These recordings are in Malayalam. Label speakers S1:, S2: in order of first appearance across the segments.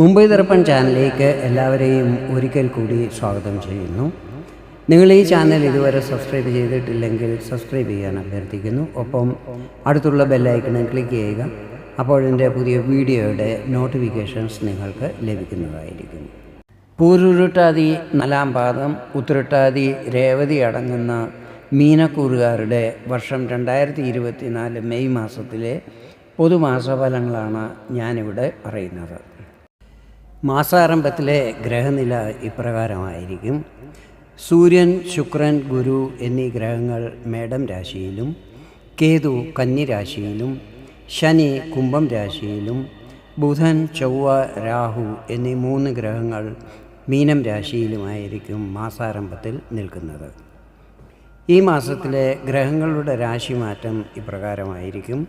S1: മുംബൈ ദർപ്പൺ ചാനലിലേക്ക് എല്ലാവരെയും ഒരിക്കൽ കൂടി സ്വാഗതം ചെയ്യുന്നു. നിങ്ങൾ ഈ ചാനൽ ഇതുവരെ സബ്സ്ക്രൈബ് ചെയ്തിട്ടില്ലെങ്കിൽ സബ്സ്ക്രൈബ് ചെയ്യാൻ അഭ്യർത്ഥിക്കുന്നു. ഒപ്പം അടുത്തുള്ള ബെല്ലൈക്കണിൽ ക്ലിക്ക് ചെയ്യുക. അപ്പോൾ അപ്പോഴെന്റെ പുതിയ വീഡിയോയുടെ നോട്ടിഫിക്കേഷൻസ് നിങ്ങൾക്ക് ലഭിക്കുന്നതായിരിക്കും. പൂരുരുട്ടാതി നാലാം പാദം ഉത്തരട്ടാതി രേവതി അടങ്ങുന്ന മീനക്കൂറുകാരുടെ വർഷം രണ്ടായിരത്തി ഇരുപത്തിനാല് മെയ് മാസത്തിലെ പൊതുമാസഫലങ്ങളാണ് ഞാനിവിടെ പറയുന്നത്. മാസാരംഭത്തിലെ ഗ്രഹനില ഇപ്രകാരമായിരിക്കും. സൂര്യൻ ശുക്രൻ ഗുരു എന്നീ ഗ്രഹങ്ങൾ മേടം രാശിയിലും കേതു കന്നിരാശിയിലും ശനി കുംഭം രാശിയിലും ബുധൻ ചൊവ്വ രാഹു എന്നീ മൂന്ന് ഗ്രഹങ്ങൾ മീനം രാശിയിലുമായിരിക്കും മാസാരംഭത്തിൽ നിൽക്കുന്നത്. ഈ മാസത്തിലെ ഗ്രഹങ്ങളുടെ രാശിമാറ്റം ഇപ്രകാരമായിരിക്കും.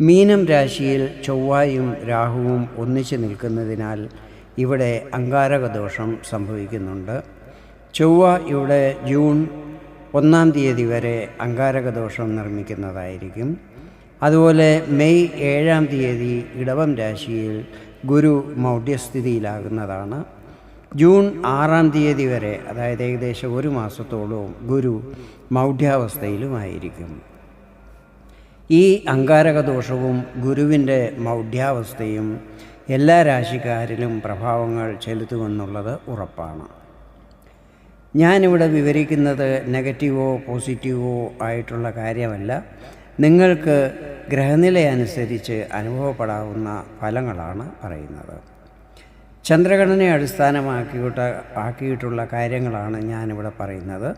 S1: മീനം രാശിയിൽ ചൊവ്വായും രാഹുവും ഒന്നിച്ചു നിൽക്കുന്നതിനാൽ ഇവിടെ അങ്കാരകദോഷം സംഭവിക്കുന്നുണ്ട്. ചൊവ്വ ഇവിടെ ജൂൺ ഒന്നാം തീയതി വരെ അങ്കാരകദോഷം നിർമ്മിക്കുന്നതായിരിക്കും. അതുപോലെ മെയ് ഏഴാം തീയതി ഇടവം രാശിയിൽ ഗുരു മൗഢ്യസ്ഥിതിയിലാകുന്നതാണ്. ജൂൺ ആറാം തീയതി വരെ അതായത് ഏകദേശം ഒരു മാസത്തോളവും ഗുരു മൗഢ്യാവസ്ഥയിലുമായിരിക്കും. ഈ അങ്കാരകദോഷവും ഗുരുവിന്റെ മൗഢ്യാവസ്ഥയും എല്ലാ രാശിക്കാരിലും പ്രഭാവങ്ങൾ ചെലുത്തുമെന്നുള്ളത് ഉറപ്പാണ്. ഞാനിവിടെ വിവരിക്കുന്നത് നെഗറ്റീവോ പോസിറ്റീവോ ആയിട്ടുള്ള കാര്യമല്ല. നിങ്ങൾക്ക് ഗ്രഹനില അനുസരിച്ച് അനുഭവപ്പെടാവുന്ന ഫലങ്ങളാണ് പറയുന്നത്. ചന്ദ്രഗണനെ അടിസ്ഥാനമാക്കിയിട്ട് ആക്കിയിട്ടുള്ള കാര്യങ്ങളാണ് ഞാനിവിടെ പറയുന്നത്.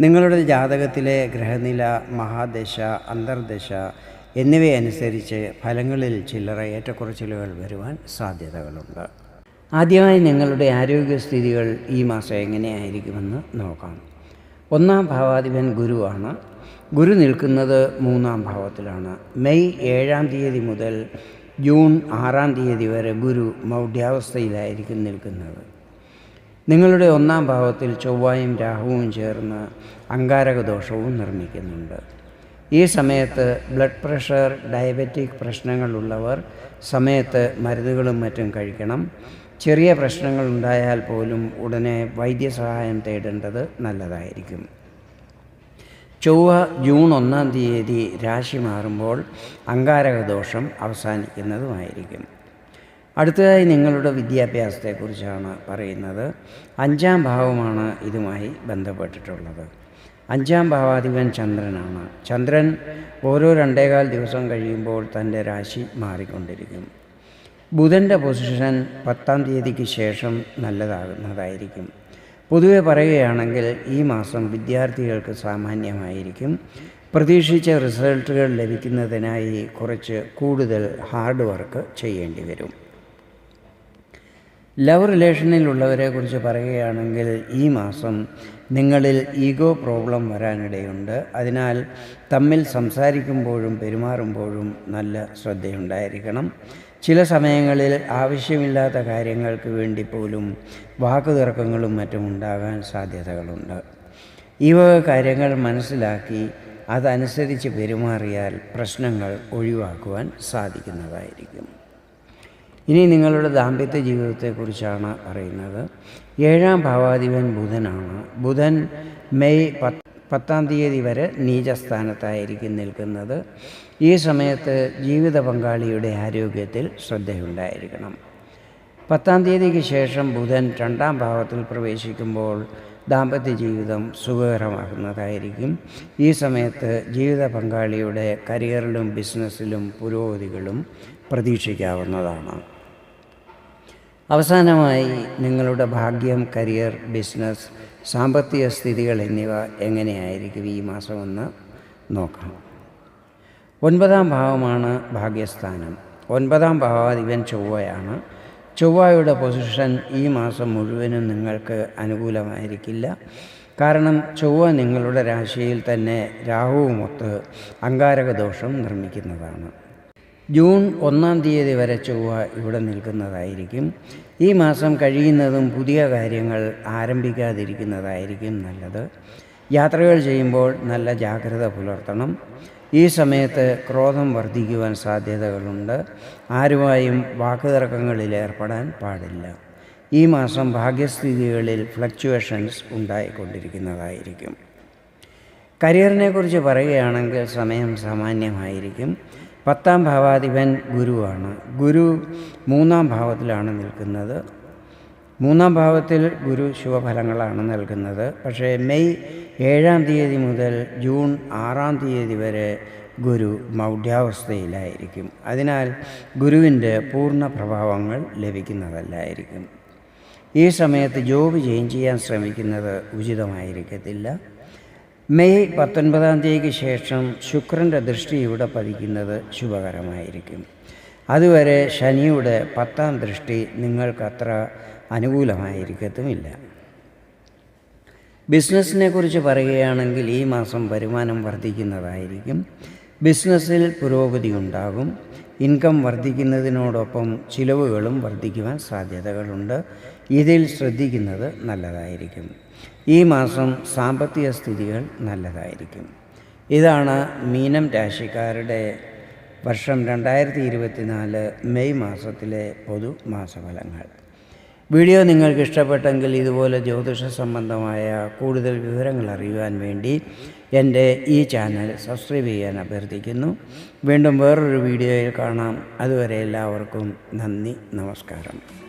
S1: നിങ്ങളുടെ ജാതകത്തിലെ ഗ്രഹനില മഹാദശ അന്തർദശ എന്നിവയനുസരിച്ച് ഫലങ്ങളിൽ ചില്ലറ ഏറ്റക്കുറച്ചിലുകൾ വരുവാൻ സാധ്യതകളുണ്ട്. ആദ്യമായി നിങ്ങളുടെ ആരോഗ്യസ്ഥിതികൾ ഈ മാസം എങ്ങനെയായിരിക്കുമെന്ന് നോക്കാം. ഒന്നാം ഭാവാധിപൻ ഗുരുവാണ്. ഗുരു നിൽക്കുന്നത് മൂന്നാം ഭാവത്തിലാണ്. മെയ് ഏഴാം തീയതി മുതൽ ജൂൺ ആറാം തീയതി വരെ ഗുരു മൗഢ്യാവസ്ഥയിലായിരിക്കും നിൽക്കുന്നത്. നിങ്ങളുടെ ഒന്നാം ഭാവത്തിൽ ചൊവ്വായും രാഹുവും ചേർന്ന് അങ്കാരക ദോഷവും നിർമ്മിക്കുന്നുണ്ട്. ഈ സമയത്ത് ബ്ലഡ് പ്രഷർ ഡയബറ്റിക് പ്രശ്നങ്ങളുള്ളവർ സമയത്ത് മരുന്നുകളും മറ്റും കഴിക്കണം. ചെറിയ പ്രശ്നങ്ങൾ ഉണ്ടായാൽ പോലും ഉടനെ വൈദ്യസഹായം തേടേണ്ടത് നല്ലതായിരിക്കും. ചൊവ്വ ജൂൺ ഒന്നാം തീയതി രാശി മാറുമ്പോൾ അങ്കാരകദോഷം അവസാനിക്കുന്നതുമായിരിക്കും. അടുത്തതായി നിങ്ങളുടെ വിദ്യാഭ്യാസത്തെക്കുറിച്ചാണ് പറയുന്നത്. അഞ്ചാം ഭാവമാണ് ഇതുമായി ബന്ധപ്പെട്ടിട്ടുള്ളത്. അഞ്ചാം ഭാവാധിപൻ ചന്ദ്രനാണ്. ചന്ദ്രൻ ഓരോ രണ്ടേകാൽ ദിവസം കഴിയുമ്പോൾ തന്റെ രാശി മാറിക്കൊണ്ടിരിക്കും. ബുധന്റെ പൊസിഷൻ പത്താം തീയതിക്ക് ശേഷം നല്ലതാകുന്നതായിരിക്കും. പൊതുവെ പറയുകയാണെങ്കിൽ ഈ മാസം വിദ്യാർത്ഥികൾക്ക് സാമാന്യമായിരിക്കും. പ്രതീക്ഷിച്ച റിസൾട്ടുകൾ ലഭിക്കുന്നതിനായി കുറച്ച് കൂടുതൽ ഹാർഡ് വർക്ക് ചെയ്യേണ്ടി വരും. ലവ് റിലേഷനിലുള്ളവരെ കുറിച്ച് പറയുകയാണെങ്കിൽ ഈ മാസം നിങ്ങളിൽ ഈഗോ പ്രോബ്ലം വരാനിടയുണ്ട്. അതിനാൽ തമ്മിൽ സംസാരിക്കുമ്പോഴും പെരുമാറുമ്പോഴും നല്ല ശ്രദ്ധയുണ്ടായിരിക്കണം. ചില സമയങ്ങളിൽ ആവശ്യമില്ലാത്ത കാര്യങ്ങൾക്ക് വേണ്ടി പോലും വാക്കുതർക്കങ്ങളും മറ്റും ഉണ്ടാകാൻ സാധ്യതകളുണ്ട്. ഈ വക കാര്യങ്ങൾ മനസ്സിലാക്കി അതനുസരിച്ച് പെരുമാറിയാൽ പ്രശ്നങ്ങൾ ഒഴിവാക്കുവാൻ സാധിക്കുന്നതായിരിക്കും. ഇനി നിങ്ങളുടെ ദാമ്പത്യ ജീവിതത്തെക്കുറിച്ചാണ് പറയുന്നത് ഏഴാം ഭാവാധിപൻ ബുധനാണ്. ബുധൻ മെയ് പത്ത് പത്താം തീയതി വരെ നീചസ്ഥാനത്തായിരിക്കും നിൽക്കുന്നത്. ഈ സമയത്ത് ജീവിത പങ്കാളിയുടെ ആരോഗ്യത്തിൽ ശ്രദ്ധയുണ്ടായിരിക്കണം. പത്താം തീയതിക്ക് ശേഷം ബുധൻ രണ്ടാം ഭാവത്തിൽ പ്രവേശിക്കുമ്പോൾ ദാമ്പത്യ ജീവിതം സുഖകരമാകുന്നതായിരിക്കും. ഈ സമയത്ത് ജീവിത പങ്കാളിയുടെ കരിയറിലും ബിസിനസ്സിലും പുരോഗതികളും പ്രതീക്ഷിക്കാവുന്നതാണ്. അവസാനമായി നിങ്ങളുടെ ഭാഗ്യം കരിയർ ബിസിനസ് സാമ്പത്തിക സ്ഥിതികൾ എന്നിവ എങ്ങനെയായിരിക്കും ഈ മാസം മാസമെന്ന് നോക്കാം. ഒൻപതാം ഭാവമാണ് ഭാഗ്യസ്ഥാനം. ഒൻപതാം ഭാവാധിപൻ ചൊവ്വയാണ്. ചൊവ്വയുടെ പൊസിഷൻ ഈ മാസം മുഴുവനും നിങ്ങൾക്ക് അനുകൂലമായിരിക്കില്ല. കാരണം ചൊവ്വ നിങ്ങളുടെ രാശിയിൽ തന്നെ രാഹുവുമൊത്ത് അങ്കാരക ദോഷം നിർമ്മിക്കുന്നതാണ്. ജൂൺ ഒന്നാം തീയതി വരെ ചൊവ്വ ഇവിടെ നിൽക്കുന്നതായിരിക്കും. ഈ മാസം കഴിയുന്നതും പുതിയ കാര്യങ്ങൾ ആരംഭിക്കാതിരിക്കുന്നതായിരിക്കും നല്ലത്. യാത്രകൾ ചെയ്യുമ്പോൾ നല്ല ജാഗ്രത പുലർത്തണം. ഈ സമയത്ത് ക്രോധം വർദ്ധിക്കുവാൻ സാധ്യതകളുണ്ട്. ആരുമായും വാക്കുതർക്കങ്ങളിൽ ഏർപ്പെടാൻ പാടില്ല. ഈ മാസം ഭാഗ്യസ്ഥിതികളിൽ ഫ്ലക്ച്വേഷൻസ് ഉണ്ടായിക്കൊണ്ടിരിക്കുന്നതായിരിക്കും. കരിയറിനെക്കുറിച്ച് പറയുകയാണെങ്കിൽ സമയം സാമാന്യമായിരിക്കും. പത്താം ഭാവാധിപൻ ഗുരുവാണ്. ഗുരു മൂന്നാം ഭാവത്തിലാണ് നിൽക്കുന്നത്. മൂന്നാം ഭാവത്തിൽ ഗുരു ശുഭഫലങ്ങളാണ് നൽകുന്നത്. പക്ഷേ മെയ് ഏഴാം തീയതി മുതൽ ജൂൺ ആറാം തീയതി വരെ ഗുരു മൗഢ്യാവസ്ഥയിലായിരിക്കും. അതിനാൽ ഗുരുവിന്റെ പൂർണ പ്രഭാവങ്ങൾ ലഭിക്കുന്നതല്ലായിരിക്കും. ഈ സമയത്ത് ജോബ് ചേഞ്ച് ചെയ്യാൻ ശ്രമിക്കുന്നത് ഉചിതമായിരിക്കത്തില്ല. മെയ് പത്തൊൻപതാം തീയതിക്ക് ശേഷം ശുക്രന്റെ ദൃഷ്ടി ഇവിടെ പതിക്കുന്നത് ശുഭകരമായിരിക്കും. അതുവരെ ശനിയുടെ പത്താം ദൃഷ്ടി നിങ്ങൾക്കത്ര അനുകൂലമായിരിക്കത്തുമില്ല. ബിസിനസ്സിനെ കുറിച്ച് പറയുകയാണെങ്കിൽ ഈ മാസം വരുമാനം വർദ്ധിക്കുന്നതായിരിക്കും. ബിസിനസ്സിൽ പുരോഗതി ഉണ്ടാകും. ഇൻകം വർദ്ധിക്കുന്നതിനോടൊപ്പം ചിലവുകളും വർദ്ധിക്കുവാൻ സാധ്യതകളുണ്ട്. ഇതിൽ ശ്രദ്ധിക്കുന്നത് നല്ലതായിരിക്കും. ഈ മാസം സാമ്പത്തിക സ്ഥിതികൾ നല്ലതായിരിക്കും. ഇതാണ് മീനം രാശിക്കാരുടെ വർഷം രണ്ടായിരത്തി ഇരുപത്തിനാല് മെയ് മാസത്തിലെ പൊതു മാസഫലങ്ങൾ. വീഡിയോ നിങ്ങൾക്ക് ഇഷ്ടപ്പെട്ടെങ്കിൽ ഇതുപോലെ ജ്യോതിഷ സംബന്ധമായ കൂടുതൽ വിവരങ്ങൾ അറിയുവാൻ വേണ്ടി എന്റെ ഈ ചാനൽ സബ്സ്ക്രൈബ് ചെയ്യാൻ അഭ്യർത്ഥിക്കുന്നു. വീണ്ടും വേറൊരു വീഡിയോയിൽ കാണാം. അതുവരെ എല്ലാവർക്കും നന്ദി നമസ്കാരം.